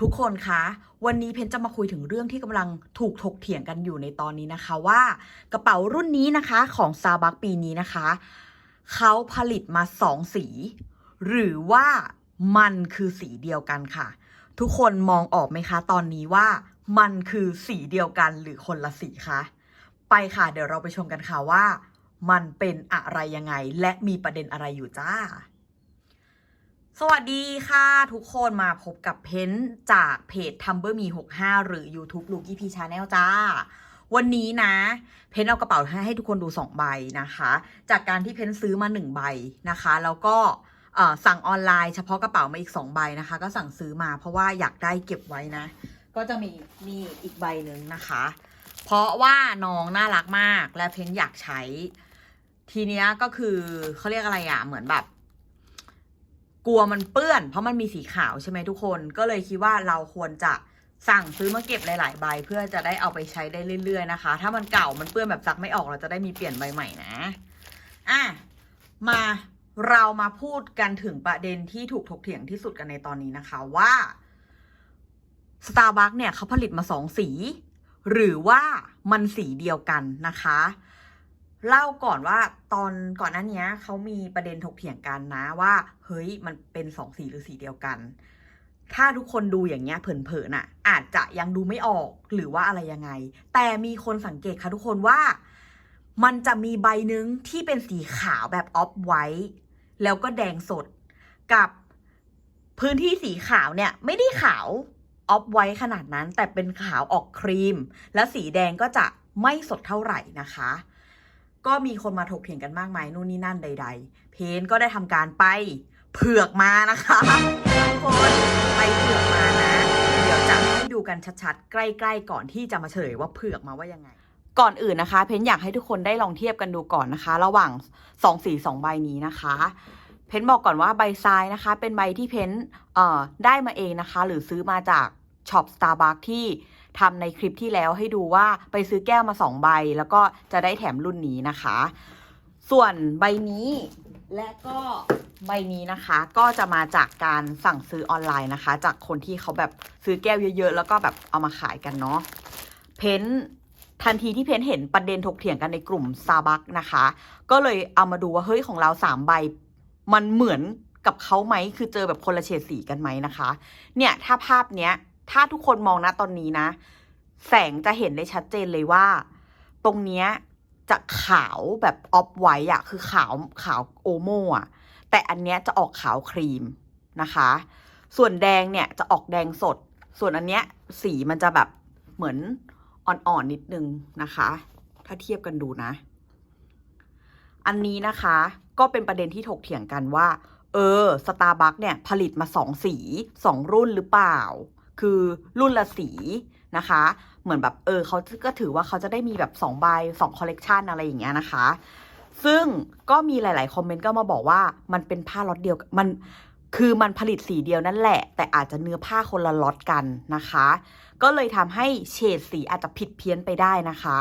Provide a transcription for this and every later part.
ทุกคนคะ วันนี้เพนจะมาคุยถึงเรื่องที่กำลังถูกถกเถียงกันอยู่ในตอนนี้นะคะว่ากระเป๋ารุ่นนี้นะคะของ s t a r b u c k ปีนี้นะคะเขาผลิตมาสองสี หรือว่ามันคือสีเดียวกันค่ะ ทุกคนมองออกไหมคะ ตอนนี้ว่ามันคือสีเดียวกันหรือคนละสีคะไปค่ะ เดี๋ยวเราไปชมกันค่ะว่า มันเป็นอะไรยังไง และมีประเด็นอะไรอยู่จ้า สวัสดีค่ะ ทุกคนมาพบกับเพ้นจากเพจ t u m b l e Me 65 หรือ YouTube l u k y P Channel จ้า วันนี้นะ เพ้นเอากระเป๋าให้ให้ทุกคนดู 2 ใบนะคะ จากการที่เพ้นซื้อมา 1 ใบนะคะ แล้วก็สั่งออนไลน์เฉพาะกระเป๋ามาอีก 2 ใบนะคะ ก็สั่งซื้อมาเพราะว่าอยากได้เก็บไว้นะ ก็จะมีนี่อีกใบหนึ่งนะคะ เพราะว่าน้องน่ารักมากและเพ้นอยากใช้ ทีเนี้ยก็คือเขาเรียกอะไรอะเหมือนแบบ กลัวมันเปื้อน เพราะมันมีสีขาวใช่ไหมทุกคน ก็เลยคิดว่าเราควรจะสั่งซื้อมาเก็บหลาย ๆ ใบ เพื่อจะได้เอาไปใช้ได้เรื่อย ๆ นะคะ ถ้ามันเก่ามันเปื้อนแบบซักไม่ออกเราจะได้มีเปลี่ยนใบใหม่นะอะมาเรามาพูดกันถึงประเด็นที่ถูกถกเถียงที่สุดกันในตอนนี้นะคะว่า Starbucks เนี่ยเขาผลิตมาสองสี หรือว่ามันสีเดียวกันนะคะ เล่าก่อนว่าตอนก่อนหน้านี้เขามีประเด็นถกเถียงกันนะว่าเฮ้ยมันเป็นสองสีหรือสีเดียวกัน ถ้าทุกคนดูอย่างเงี้ยเผินๆน่ะ อาจจะยังดูไม่ออกหรือว่าอะไรยังไง แต่มีคนสังเกตค่ะทุกคนว่า มันจะมีใบหนึ่งที่เป็นสีขาวแบบออฟไวท์แล้วก็แดงสดกับพื้นที่สีขาวเนี่ยไม่ได้ขาวออฟไวท์ขนาดนั้น แต่เป็นขาวออกครีม และสีแดงก็จะไม่สดเท่าไหร่นะคะ ก็มีคนมาถกเถียงกันมากมายนู่นนี่นั่นใด ๆ เพนก็ได้ทำการไปเผือกมานะคะทุกคนไปเผือกมานะ เดี๋ยวจะให้ดูกันชัดๆ ใกล้ๆ ก่อนที่จะมาเฉลยว่าเผือกมาว่ายังไง ก่อนอื่นนะคะ เพนอยากให้ทุกคนได้ลองเทียบกันดูก่อนนะคะ ระหว่างสองสีสองใบนี้นะคะ เพนบอกก่อนว่าใบซ้ายนะคะ เป็นใบที่เพนเอ่อได้มาเองนะคะ หรือซื้อมาจากช็อป Starbucks ที่ ทำในคลิปที่แล้วให้ดูว่าไปซื้อแก้วมาสองใบ แล้วก็จะได้แถมรุ่นนี้นะคะ ส่วนใบนี้และก็ใบนี้นะคะก็จะมาจากการสั่งซื้อออนไลน์นะคะ จากคนที่เขาแบบซื้อแก้วเยอะๆ แล้วก็แบบเอามาขายกันเนาะเพนทันทีที่เพนเห็นประเด็นถกเถียงกันในกลุ่มซาบักนะคะ ก็เลยเอามาดูว่าเฮ้ยของเราสามใบ มันเหมือนกับเขาไหมคือเจอแบบคนละเฉดสีกันไหมนะคะ เนี่ยถ้าภาพเนี้ย ถ้าทุกคนมองนะตอนนี้นะ แสงจะเห็นได้ชัดเจนเลยว่า ตรงเนี้ยจะขาวแบบออฟไวท์อะคือขาวขาวโอโมอะแต่อันเนี้ยจะออกขาวครีมนะคะ ส่วนแดงเนี่ยจะออกแดงสด ส่วนอันเนี้ยสีมันจะแบบเหมือนอ่อนๆนิดนึงนะคะ ถ้าเทียบกันดูนะ อันนี้นะคะ ก็เป็นประเด็นที่ถกเถียงกันว่า เออสตาร์บัคเนี่ยผลิตมาสองสีสองรุ่นหรือเปล่า คือรุ่นละสีนะคะ เหมือนแบบเออเขาก็ถือว่าเขาจะได้มีแบบสองใบสองคอลเลกชันอะไรอย่างเงี้ยนะคะ ซึ่งก็มีหลาย ๆ คอมเมนต์ก็มาบอกว่ามันเป็นผ้าล็อตเดียวมันคือมันผลิตสีเดียวนั่นแหละ แต่อาจจะเนื้อผ้าคนละล็อตกันนะคะ ก็เลยทำให้เฉดสีอาจจะผิดเพี้ยนไปได้นะคะ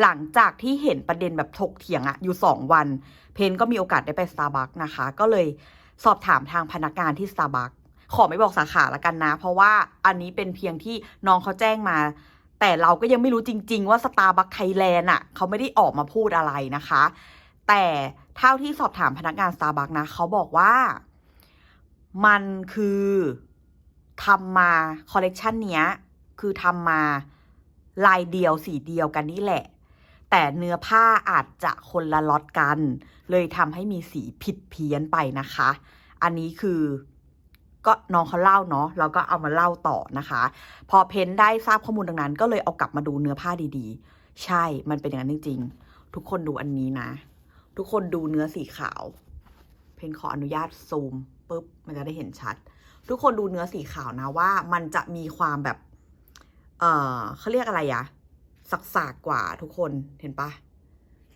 หลังจากที่เห็นประเด็นแบบถกเถียงอะอยู่ 2 วัน เพนก็มีโอกาสได้ไป Starbucks นะคะ ก็เลยสอบถามทางพนักงานที่ Starbucks ขอไม่บอกสาขาละกันนะ เพราะว่าอันนี้เป็นเพียงที่น้องเขาแจ้งมา แต่เราก็ยังไม่รู้จริง ๆ ว่า Starbucks Thailand อะเขาไม่ได้ออกมาพูดอะไรนะคะ แต่เท่าที่สอบถามพนักงาน Starbucks นะเขาบอกว่า มันคือทำมาคอลเลกชันเนี้ย คือทำมาลายเดียวสีเดียวกันนี่แหละ แต่เนื้อผ้าอาจจะคนละล็อตกัน เลยทำให้มีสีผิดเพี้ยนไปนะคะ อันนี้คือ ก็น้องเขาเล่าเนาะเราก็เอามาเล่าต่อนะคะ พอเพนได้ทราบข้อมูลดังนั้น ก็เลยเอากลับมาดูเนื้อผ้าดีๆ ใช่มันเป็นอย่างนั้นจริงๆทุกคนดูอันนี้นะ ทุกคนดูเนื้อสีขาว เพนขออนุญาตซูมปุ๊บมันจะได้เห็นชัด ทุกคนดูเนื้อสีขาวนะว่า มันจะมีความแบบ เออเขาเรียกอะไรอะสักสากๆกว่าทุกคนเห็นปะ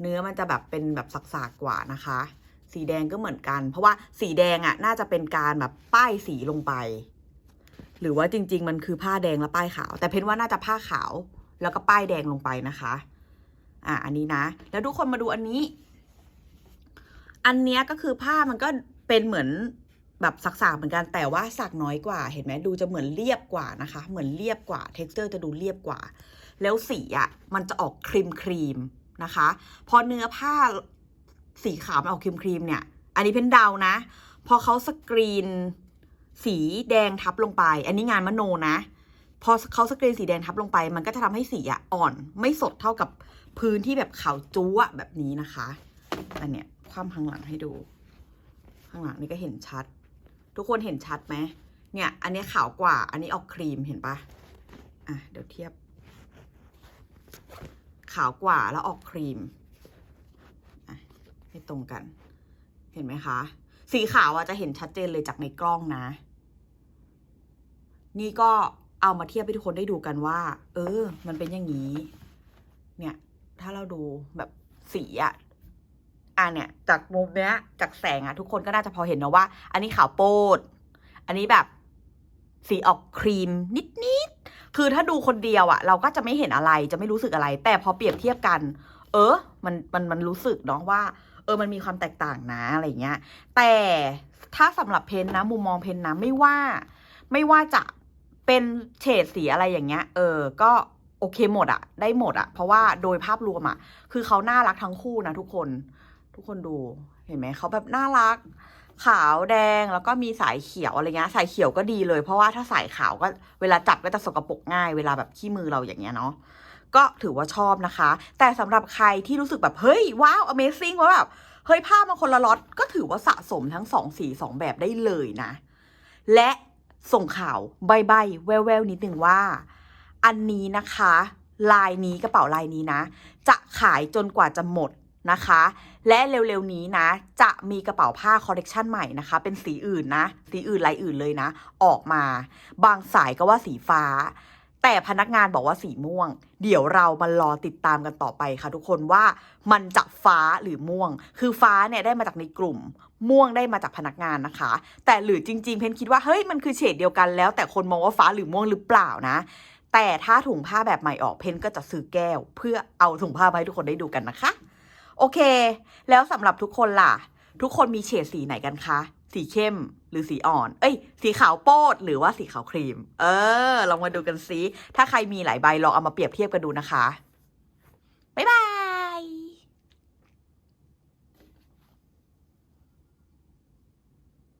เนื้อมันจะแบบเป็นแบบสักสากๆกว่านะคะ สีแดงก็เหมือนกัน เพราะว่าสีแดงอะน่าจะเป็นการแบบป้ายสีลงไป หรือว่าจริง ๆ มันคือผ้าแดงแล้วป้ายขาว แต่เพนว่าน่าจะผ้าขาวแล้วก็ป้ายแดงลงไปนะคะ อะอันนี้นะ แล้วทุกคนมาดูอันนี้ อันเนี้ยก็คือผ้ามันก็เป็นเหมือนแบบสักๆเหมือนกันแต่ว่าสักน้อยกว่า เห็นไหมดูจะเหมือนเรียบกว่านะคะ เหมือนเรียบกว่า เท็กซ์เจอร์จะดูเรียบกว่า แล้วสีอะ่ะมันจะออกครีมครีมนะคะ พอเนื้อผ้า สีขาวมันออกครีมๆเนี่ย อันนี้เป็นเดานะ พอเขาสกรีน สีแดงทับลงไป อันนี้งานมโนนะ พอเขาสกรีนสีแดงทับลงไป มันก็จะทำให้สีอะอ่อน ไม่สดเท่ากับพื้นที่แบบขาวจั๊วแบบนี้นะคะ อันเนี้ยความข้างหลังให้ดู ข้างหลังนี่ก็เห็นชัด ทุกคนเห็นชัดไหมเนี่ย อันนี้ขาวกว่า อันนี้ออกครีมเห็นปะอะเดี๋ยวเทียบ ขาวกว่าแล้วออกครีมะให้ตรงกัน เห็นไหมคะ สีขาวอะจะเห็นชัดเจนเลยจากในกล้องนะ นี่ก็เอามาเทียบให้ทุกคนได้ดูกันว่า เออ มันเป็นอย่างนี้ เนี่ย ถ้าเราดูแบบสีอะอะเนี่ย จากมุมเนี้ย จากแสงอะทุกคนก็น่าจะพอเห็นนะว่า อันนี้ขาวโพดอันนี้แบบสีออกครีมนิดๆ คือถ้าดูคนเดียวอะเราก็จะไม่เห็นอะไรจะไม่รู้สึกอะไร แต่พอเปรียบเทียบกัน เออ มันมันมันรู้สึกเนาะว่า เออมันมีความแตกต่างนะอะไรเงี้ย แต่ถ้าสำหรับเพนนะมุมมองเพนนะไม่ว่า ไม่ว่าจะเป็นเฉดสีอะไรอย่างเงี้ย เออ ก็โอเคหมดอะได้หมดอะเพราะว่าโดยภาพรวมอะคือเขาน่ารักทั้งคู่นะทุกคน ทุกคนดูเห็นไหมเขาแบบน่ารัก ขาวแดงแล้วก็มีสายเขียวอะไรเงี้ยสายเขียวก็ดีเลย เพราะว่าถ้าสายขาวก็เวลาจับก็จะสกปรกง่าย เวลาแบบขี้มือเราอย่างเงี้ยเนาะ ก็ถือว่าชอบนะคะ แต่สำหรับใครที่รู้สึกแบบ เฮ้ย ว้าว Amazing ว่าแบบเฮ้ยผ้ามาคนละล็อตก็ถือว่าสะสมทั้งสองสีสองแบบได้เลยนะ และส่งข่าวใบใบแววแววๆนิดนึงว่า อันนี้นะคะ ลายนี้กระเป๋าลายนี้นะ จะขายจนกว่าจะหมดนะคะ และเร็วๆนี้นะ จะมีกระเป๋าผ้าคอลเลกชันใหม่นะคะ เป็นสีอื่นนะ สีอื่นลายอื่นเลยนะ ออกมา บางสายก็ว่าสีฟ้า แต่พนักงานบอกว่าสีม่วง เดี๋ยวเรามารอติดตามกันต่อไปค่ะทุกคนว่ามันจะฟ้าหรือม่วง คือฟ้าเนี่ยได้มาจากในกลุ่ม ม่วงได้มาจากพนักงานนะคะ แต่หรือจริง ๆ เพนคิดว่าเฮ้ยมันคือเฉดเดียวกันแล้ว แต่คนมองว่าฟ้าหรือม่วงหรือเปล่านะ แต่ถ้าถุงผ้าแบบใหม่ออกเพนก็จะซื้อแก้ว เพื่อเอาถุงผ้ามาให้ทุกคนได้ดูกันนะคะ โอเค แล้วสำหรับทุกคนล่ะ ทุกคนมีเฉดสีไหนกันคะ สีเข้มหรือสีอ่อน เอ้ย สีขาวโป๊ดหรือว่าสีขาวครีม เออ ลองมาดูกันซิ ถ้าใครมีหลายใบลองเอามาเปรียบเทียบกันดูนะคะ บ๊ายบาย